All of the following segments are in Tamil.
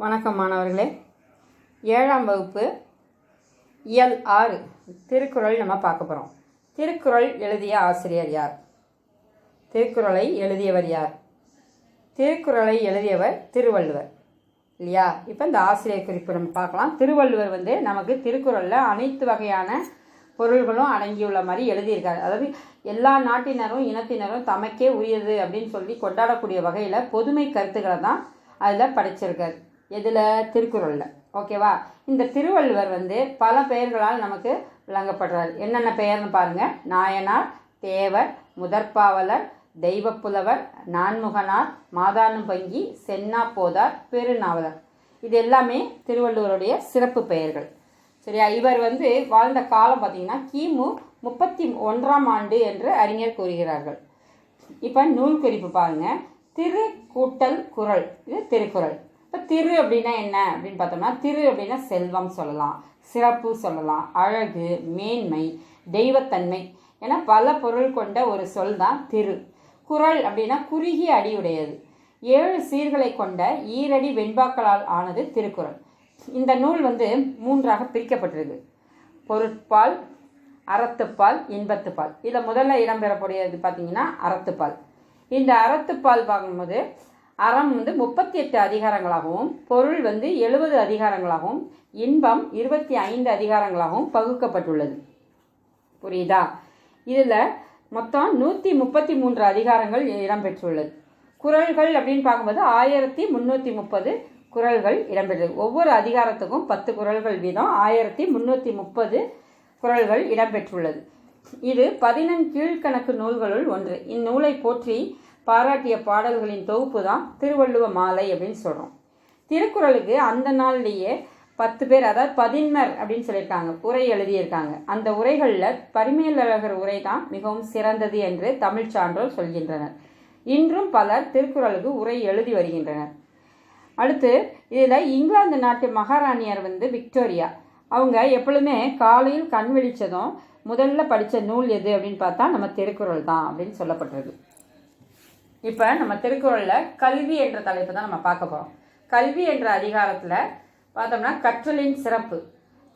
வணக்கம் மாணவர்களே. ஏழாம் வகுப்பு இயல் ஆறு திருக்குறள் நம்ம பார்க்க போகிறோம் திருக்குறள் எழுதிய ஆசிரியர் யார்? திருக்குறளை எழுதியவர் யார்? திருக்குறளை எழுதியவர் திருவள்ளுவர். இல்லையா? இப்போ இந்த ஆசிரியர் குறிப்பு நம்ம பார்க்கலாம். திருவள்ளுவர் வந்து நமக்கு திருக்குறளில் அனைத்து வகையான பொருள்களும் அடங்கியுள்ள மாதிரி எழுதியிருக்காரு. அதாவது எல்லா நாட்டினரும் இனத்தினரும் தமக்கே உரியது அப்படின்னு சொல்லி கொண்டாடக்கூடிய வகையில் பொதுமை கருத்துக்களை தான் அதில் படைச்சிருக்காரு. எதில்? திருக்குறளில். ஓகேவா? இந்த திருவள்ளுவர் வந்து பல பெயர்களால் நமக்கு விளங்கப்படுறார். என்னென்ன பெயர்னு பாருங்கள் நாயனார் தேவர் முதற்பாவலர் தெய்வப்புலவர் நான்முகனார் மாதானுபங்கி சென்னா போதார் பெருநாவலர். இது எல்லாமே திருவள்ளுவருடைய சிறப்பு பெயர்கள். சரியா? இவர் வந்து வாழ்ந்த காலம் பார்த்திங்கன்னா கிமு முப்பத்தி ஒன்றாம் ஆண்டு என்று அறிஞர் கூறுகிறார்கள். இப்போ நூல் குறிப்பு பாருங்கள் திரு கூட்டல் குறள். இது திருக்குறள். இப்போ திரு அப்படின்னா என்ன அப்படின்னு பார்த்தோம்னா திரு அப்படின்னா செல்வம் சொல்லலாம் சிறப்பு சொல்லலாம் அழகு மேன்மை தெய்வத்தன்மை. என பல பொருள் கொண்ட ஒரு சொல் தான் திரு. குறள் அப்படின்னா குறுகிய அடியுடையது. ஏழு சீர்களை கொண்ட ஈரடி வெண்பாக்களால் ஆனது திருக்குறள். இந்த நூல் வந்து மூன்றாக பிரிக்கப்பட்டிருக்கு. பொருட்பால் அறத்துப்பால் இன்பத்துப்பால். இதில் முதல்ல இடம்பெறக்கூடியது பார்த்தீங்கன்னா அறத்துப்பால். இந்த அறத்துப்பால் பார்க்கும்போது அறம் வந்து முப்பத்தி எட்டு அதிகாரங்களாகவும் பொருள் வந்து எழுபது அதிகாரங்களாகவும் இன்பம் இருபத்தி ஐந்து அதிகாரங்களாகவும் பகுக்கப்பட்டுள்ளது. புரியுதா? இதில் மொத்தம் நூற்றி முப்பத்தி மூன்று அதிகாரங்கள் இடம்பெற்றுள்ளது. குறள்கள் அப்படின்னு பார்க்கும்போது ஆயிரத்தி முந்நூற்றி முப்பது குறள்கள் இடம்பெற்றது. ஒவ்வொரு அதிகாரத்துக்கும் பத்து குறள்கள் வீதம் ஆயிரத்தி முந்நூற்றி முப்பது குறள்கள் இடம்பெற்றுள்ளது. இது பதினெண் கீழ்கணக்கு நூல்களுள் ஒன்று. இந்நூலை போற்றி பாராட்டிய பாடல்களின் தொகுப்பு தான் திருவள்ளுவ மாலை அப்படின்னு சொல்கிறோம் திருக்குறளுக்கு அந்த நாள்லேயே பத்து பேர் அதாவது பதின்மர் அப்படின்னு சொல்லியிருக்காங்க. உரை எழுதியிருக்காங்க. அந்த உரைகளில் பரிமேலழகர் உரை தான் மிகவும் சிறந்தது என்று தமிழ் சான்றோர் சொல்கின்றனர். இன்றும் பலர் திருக்குறளுக்கு உரை எழுதி வருகின்றனர். அடுத்து இதில் இங்கிலாந்து நாட்டு மகாராணியார் வந்து விக்டோரியா. அவங்க எப்பொழுதுமே காலையில் கண் விழித்ததும் முதல்ல படித்த நூல் எது அப்படின்னு பார்த்தா நம்ம திருக்குறள் தான் அப்படின்னு சொல்லப்பட்டிருக்கு. இப்போ நம்ம திருக்குறளில் கல்வி என்ற தலைப்பு தான் நம்ம பார்க்க போகிறோம் கல்வி என்ற அதிகாரத்தில் பார்த்தோம்னா கற்றலின் சிறப்பு.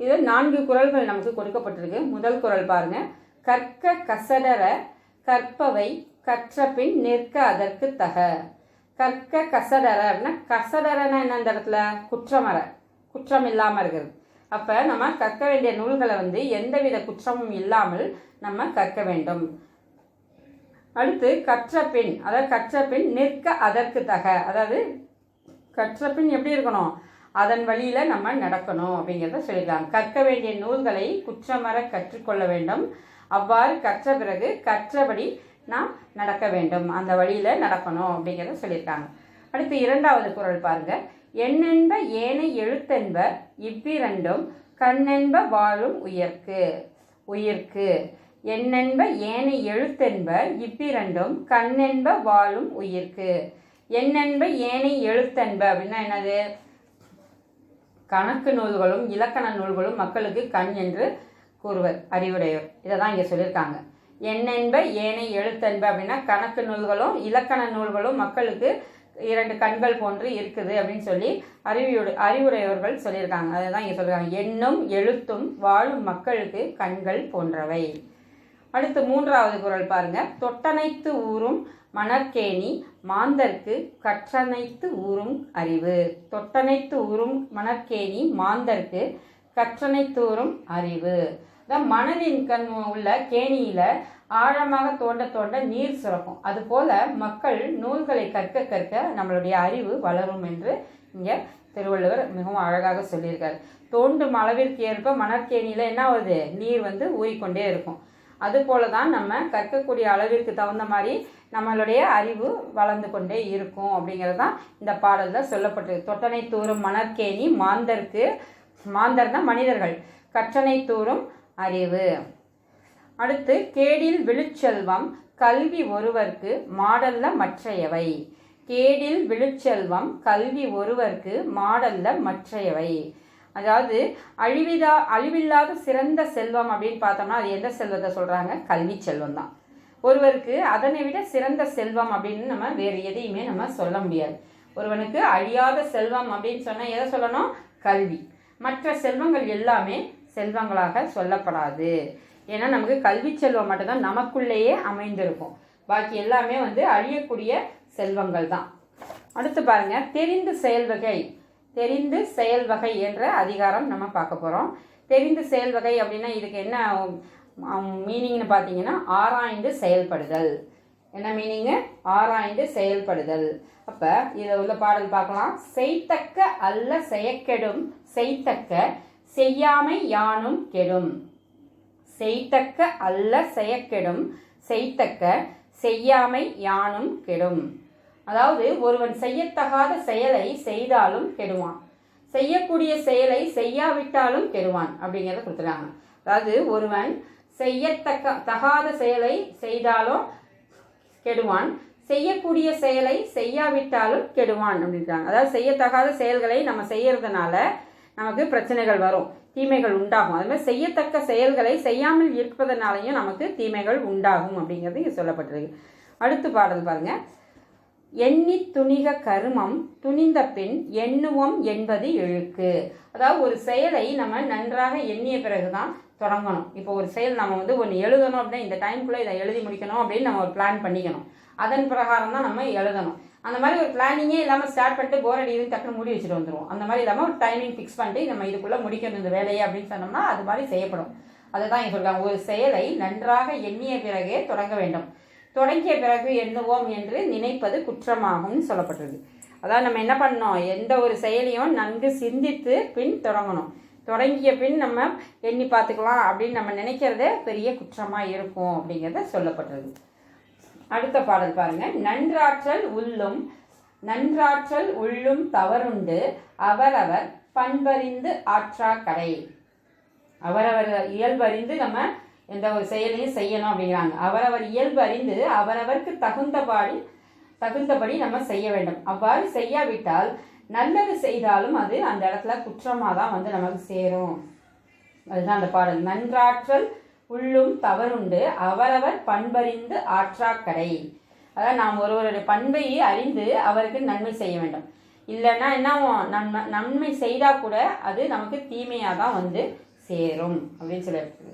இது நான்கு குறள்கள் நமக்கு கொடுக்கப்பட்டிருக்கு. முதல் குறள் பாருங்க. கற்க கசடர கற்பவை கற்றபின் நிற்க அதற்கு தக. கற்க கசடர அப்படின்னா கசடரன்னா என்ன இந்த இடத்துல? குற்றமர குற்றம் இல்லாமல் இருக்கிறது. அப்போ நம்ம கற்க வேண்டிய நூல்களை வந்து எந்தவித குற்றமும் இல்லாமல் நம்ம கற்க வேண்டும். அடுத்து கற்ற பின் அதாவது கற்ற பின் நிற்க அதற்கு தக. அதாவது கற்ற பின் எப்படி இருக்கணும்? அதன் வழியில் நம்ம நடக்கணும் அப்படிங்கிறத சொல்லிக்கலாம் கற்க வேண்டிய நூல்களை குற்றமர கற்றுக்கொள்ள வேண்டும். அவ்வாறு கற்ற பிறகு கற்றபடி நாம் நடக்க வேண்டும். அந்த வழியில் நடக்கணும் அப்படிங்கிறத சொல்லியிருக்காங்க. அடுத்து இரண்டாவது குரல் பாருங்க. எண்ணென்ப ஏனை எழுத்தென்ப இவ்விரண்டும் கண்ணென்ப வாழும் உயிர்க்கு. உயிர்க்கு. எண்ணென்ப ஏனை எழுத்தென்ப இவ்விரண்டும் கண்ணென்ப வாழும் உயிர்க்கு. எண்ணென்ப ஏனை எழுத்தென்ப அப்படின்னா என்னது? கணக்கு நூல்களும் இலக்கண நூல்களும் மக்களுக்கு கண் என்று கூறுவர் அறிவுடையவர் இதை தான் இங்கே சொல்லியிருக்காங்க. எண்ணென்ப ஏனை எழுத்தென்ப அப்படின்னா கணக்கு நூல்களும் இலக்கண நூல்களும் மக்களுக்கு இரண்டு கண்கள் போன்று இருக்குது அப்படின்னு சொல்லி அறிவியுடு அறிவுடையவர்கள் சொல்லியிருக்காங்க. அதை தான் இங்கே சொல்கிறாங்க எண்ணும் எழுத்தும் வாழும் மக்களுக்கு கண்கள் போன்றவை. அடுத்து மூன்றாவது குரல் பாருங்க. தொட்டனைத்து ஊறும் மணற்கேணி மாந்தர்க்கு கற்றனைத்து ஊறும் அறிவு. தொட்டனைத்து ஊறும் மணற்கேணி மாந்தர்க்கு கற்றனைத்து ஊறும் அறிவு. அதான் மனதின் கண் உள்ள கேணியில ஆழமாக தோண்ட தோண்ட நீர் சுரக்கும். அதுபோல மக்கள் நூல்களை கற்க கற்க நம்மளுடைய அறிவு வளரும் என்று இங்கே திருவள்ளுவர் மிகவும் அழகாக சொல்லியிருக்காரு. தோண்டும் அளவிற்கு ஏற்ப மணற்கேணியில் என்ன ஆகுது? நீர் வந்து ஊறிக்கொண்டே இருக்கும். அதுபோல தான் நம்ம கற்கக்கூடிய அளவிற்கு தகுந்த மாதிரி நம்மளுடைய அறிவு வளர்ந்து கொண்டே இருக்கும் அப்படிங்கிறது தான் இந்த பாடலில் சொல்லப்பட்டிருக்கு தொட்டனை தூரும் மணற்கேணி மாந்தருக்கு மாந்தர்னா மனிதர்கள். கற்றனை தூரும் அறிவு. அடுத்து கேடில் விழுச்செல்வம் கல்வி ஒருவர்க்கு மாடல்ல மற்றையவை. கேடில் விழுச்செல்வம் கல்வி ஒருவர்க்கு மாடல்ல மற்றையவை. அதாவது அழிவிதா அழிவில்லாத சிறந்த செல்வம் அப்படின்னு பார்த்தோம்னா அது எந்த செல்வத்தை சொல்கிறாங்க கல்வி செல்வம் தான். ஒருவருக்கு அதனை விட சிறந்த செல்வம் அப்படின்னு நம்ம வேறு எதையுமே நம்ம சொல்ல முடியாது. ஒருவனுக்கு அழியாத செல்வம் அப்படின்னு சொன்னால் எதை சொல்லணும்? கல்வி. மற்ற செல்வங்கள் எல்லாமே செல்வங்களாக சொல்லப்படாது. ஏன்னா நமக்கு கல்வி செல்வம் மட்டும்தான் நமக்குள்ளேயே அமைந்திருக்கும். பாக்கி எல்லாமே வந்து அழியக்கூடிய செல்வங்கள் தான். அடுத்து பாருங்க தெரிந்து செயல்வகை தெரிந்து செயல் வகை என்ற அதிகாரம் நம்ம பார்க்க போகிறோம் தெரிந்து செயல் வகை அப்படின்னா இதுக்கு என்ன மீனிங்னு பார்த்தீங்கன்னா ஆராய்ந்து செயல்படுதல். என்ன மீனிங்கு ஆராய்ந்து செயல்படுதல். அப்போ இதில் உள்ள பாடல் பார்க்கலாம். செய்தக்க அல்ல செயக்கெடும் செய்தக்க செய்யாமை யானும் கெடும். செய்தக்க அல்ல செயக்கெடும் செய்தக்க செய்யாமை யானும் கெடும். அதாவது ஒருவன் செய்யத்தகாத செயலை செய்தாலும் கெடுவான். செய்யக்கூடிய செயலை செய்யாவிட்டாலும் கெடுவான் அப்படிங்கிறத கொடுத்துறாங்க அதாவது ஒருவன் செய்யத்தக்க தகாத செயலை செய்தாலும் கெடுவான். செய்யக்கூடிய செயலை செய்யாவிட்டாலும் கெடுவான் அப்படின்றாங்க. அதாவது செய்யத்தகாத செயல்களை நம்ம செய்யறதுனால நமக்கு பிரச்சனைகள் வரும் தீமைகள் உண்டாகும். அது மாதிரி செய்யத்தக்க செயல்களை செய்யாமல் இருப்பதனாலையும் நமக்கு தீமைகள் உண்டாகும் அப்படிங்கிறது இங்கே சொல்லப்பட்டிருக்கு. அடுத்து பாடல் பாருங்கள் எண்ணி துணிக கருமம் துணிந்த பின் எண்ணுவோம் என்பது எழுக்கு அதாவது ஒரு செயலை நம்ம நன்றாக எண்ணிய பிறகுதான் தொடங்கணும். இப்போ ஒரு செயல் நம்ம வந்து ஒன்று எழுதணும் அப்படின்னா இந்த டைம்குள்ளே இதை எழுதி முடிக்கணும் அப்படின்னு நம்ம ஒரு பிளான் பண்ணிக்கணும். அதன் பிரகாரம் தான் நம்ம எழுதணும். அந்த மாதிரி ஒரு பிளானிங்கே இல்லாமல் ஸ்டார்ட் பண்ணிட்டு போர் அடிக்குதுன்னு டக்குனு மூடி வச்சுட்டு வந்துடுவோம் அந்த மாதிரி இல்லாமல் ஒரு டைமிங் ஃபிக்ஸ் பண்ணிட்டு நம்ம இதுக்குள்ளே முடிக்கணும் இந்த வேலையை அப்படின்னு சொன்னோம்னா அது மாதிரி செய்யப்படும். அதுதான் இங்கே சொல்கிறாங்க ஒரு செயலை நன்றாக எண்ணிய பிறகே தொடங்க வேண்டும். தொடங்கிய பிறகு எண்ணுவோம் என்று நினைப்பது குற்றமாகும்னு சொல்லப்பட்டிருக்கு. அதாவது நம்ம என்ன பண்ணோம் எந்த ஒரு செயலையும் நன்கு சிந்தித்து பின் தொடங்கணும். தொடங்கிய பின் நம்ம எண்ணி பார்த்துக்கலாம் அப்படின்னு நம்ம நினைக்கிறதே பெரிய குற்றமாக இருக்கும் அப்படிங்கிறத சொல்லப்பட்டது அடுத்த பாடல் பாருங்க. நன்றாற்றல் உள்ளும் நன்றாற்றல் உள்ளும் தவறுண்டு அவரவர் பண்பறிந்து ஆற்றா கடை. அவரவர் இயல்பறிந்து நம்ம எந்த ஒரு செயலையும் செய்யணும் அப்படிங்கிறாங்க. அவரவர் இயல்பு அறிந்து அவரவருக்கு தகுந்தபாடி தகுந்தபடி நம்ம செய்ய வேண்டும். அவ்வாறு செய்யாவிட்டால் நல்லது செய்தாலும் அது அந்த இடத்துல குற்றமாக தான் வந்து நமக்கு சேரும். அதுதான் அந்த பாடல். நன்றாற்றல் உள்ளும் தவறுண்டு அவரவர் பண்பறிந்து ஆற்றாக்கடை. அதாவது நாம் ஒருவருடைய பண்பை அறிந்து அவருக்கு நன்மை செய்ய வேண்டும். இல்லைன்னா என்ன ஆகும்? நன்மை நன்மை செய்தால் கூட அது நமக்கு தீமையாக தான் வந்து சேரும் அப்படின்னு சொல்லியிருக்கு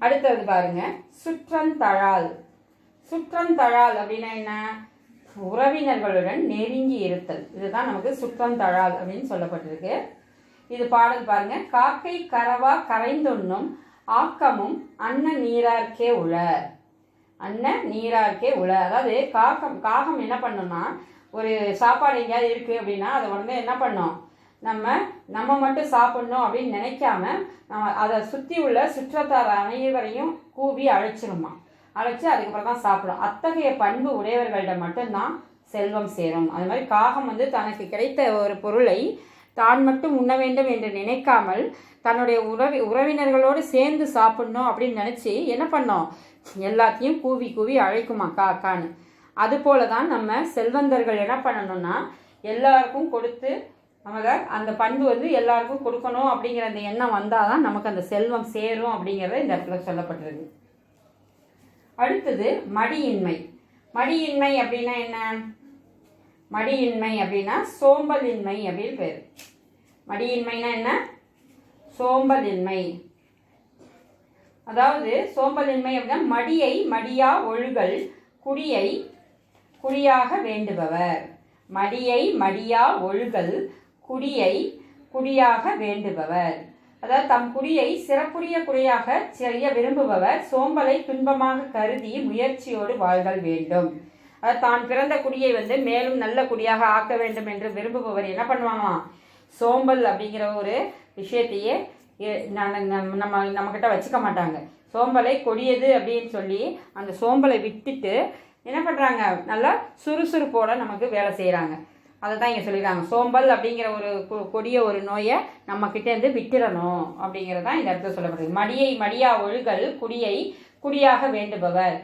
அடுத்தது பாருங்க சுற்றந்தழால் சுற்றந்தழால் அப்படின்னா என்ன? உறவினர்களுடன் நெருங்கி இருத்தல். இதுதான் நமக்கு சுற்றந்தழால் அப்படின்னு சொல்லப்பட்டிருக்கு. இது பாடல் பாருங்க காக்கை கரவா கரைந்துண்ணும் ஆக்கமும் அன்ன நீரார்க்கே உள அன்ன நீரார்க்கே உள அதாவது காகம் காகம் என்ன பண்ணும்னா ஒரு சாப்பாடு எங்கேயாவது இருக்கு அப்படின்னா அதை உடனே என்ன பண்ணும்? நம்ம நம்ம மட்டும் சாப்பிடணும் அப்படின்னு நினைக்காம நம்ம அதை சுற்றி உள்ள சுற்றத்தார் அனைவரையும் கூவி அழைச்சிருமா. அழைச்சி அதுக்கப்புறம் தான் சாப்பிடும். அத்தகைய பண்பு உடையவர்களிடம் மட்டும்தான் செல்வம் சேரும். அது மாதிரி காகம் வந்து தனக்கு கிடைத்த ஒரு பொருளை தான் மட்டும் உண்ண வேண்டும் என்று நினைக்காமல் தன்னுடைய உறவி உறவினர்களோடு சேர்ந்து சாப்பிடணும் அப்படின்னு நினச்சி என்ன பண்ணோம்? எல்லாத்தையும் கூவி கூவி அழைக்குமா காக்கான்னு அதுபோல தான் நம்ம செல்வந்தர்கள் என்ன பண்ணணும்னா எல்லாருக்கும் கொடுத்து நமக்கு அந்த பண்பு வந்து எல்லாருக்கும் கொடுக்கணும் அப்படிங்கிற அந்த எண்ணம் வந்தால் தான் நமக்கு அந்த செல்வம் சேரும் அப்படிங்கிறத இந்த இடத்துல சொல்லப்பட்டிருக்கு. அடுத்தது மடியின்மை. மடியின்மை அப்படின்னா என்ன? மடியின்மை அப்படின்னா சோம்பலின்மை அப்படின்னு பேர். மடியின்மைனா என்ன? சோம்பலின்மை. அதாவது சோம்பலின்மை அப்படின்னா மடியை மடியா ஒழுகல் குடியை குடியாக வேண்டுபவர். மடியை மடியா ஒழுகல் குடியை குடியாக வேண்டுபவர். அதாவது தம் குடியை சிறப்புரிய குடியாக செய்ய விரும்புபவர். சோம்பலை துன்பமாக கருதி முயற்சியோடு வாழ்தல் வேண்டும். அதாவது தான் பிறந்த குடியை வந்து மேலும் நல்ல குடியாக ஆக்க வேண்டும் என்று விரும்புபவர் என்ன பண்ணுவாங்களாம் சோம்பல் அப்படிங்கிற ஒரு விஷயத்தையே நான் நம்ம நம்ம நம்மக்கிட்ட வச்சுக்க மாட்டாங்க. சோம்பலை கொடியது அப்படின்னு சொல்லி அந்த சோம்பலை விட்டுட்டு என்ன பண்ணுறாங்க நல்லா சுறுசுறுப்போட நமக்கு வேலை செய்கிறாங்க அதை தான் இங்கே சொல்லிடுறாங்க சோம்பல் அப்படிங்கிற ஒரு கொடிய ஒரு நோயை நம்ம கிட்டேருந்து விட்டுறணும் அப்படிங்கிறது தான் இந்த இடத்துல சொல்லப்படுது. மடியை மடியா ஒழுகல் குடியை குடியாக வேண்டுபவர்.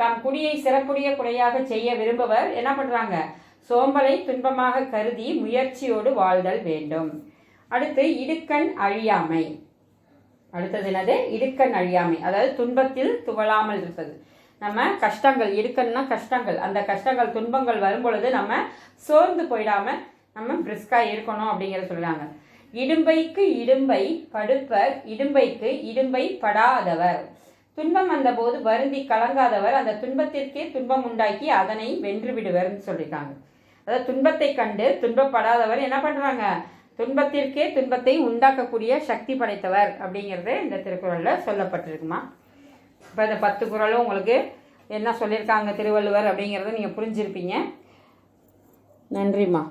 தம் குடியை சிறப்புடைய குறையாக செய்ய விரும்பவர். என்ன பண்ணுறாங்க சோம்பலை துன்பமாக கருதி முயற்சியோடு வாழ்தல் வேண்டும். அடுத்து இடுக்கண் அழியாமை. அடுத்தது என்னது? இடுக்கண் அழியாமை. அதாவது துன்பத்தில் துவளாமல் இருப்பது. நம்ம கஷ்டங்கள் இடுக்கன்னா கஷ்டங்கள். அந்த கஷ்டங்கள் துன்பங்கள் வரும் பொழுது நம்ம சோர்ந்து போயிடாம நம்ம பிரிஸ்காக இருக்கணும் அப்படிங்கிறத சொல்றாங்க. இடும்பைக்கு இடும்பை படுப்பர் இடும்பைக்கு இடும்பை படாதவர். துன்பம் வந்தபோது வருந்தி கலங்காதவர். அந்த துன்பத்திற்கே துன்பம் உண்டாக்கி அதனை வென்று விடுவர்னு சொல்லியிருக்காங்க அதாவது துன்பத்தை கண்டு துன்பப்படாதவர் என்ன பண்றாங்க? துன்பத்திற்கே துன்பத்தை உண்டாக்கக்கூடிய சக்தி படைத்தவர் அப்படிங்கிறது இந்த திருக்குறளில் சொல்லப்பட்டிருக்குமா? இப்போ இந்த பத்து குறளும் உங்களுக்கு என்ன சொல்லியிருக்காங்க திருவள்ளுவர் அப்படிங்கிறத நீங்கள் புரிஞ்சிருப்பீங்க. நன்றிம்மா.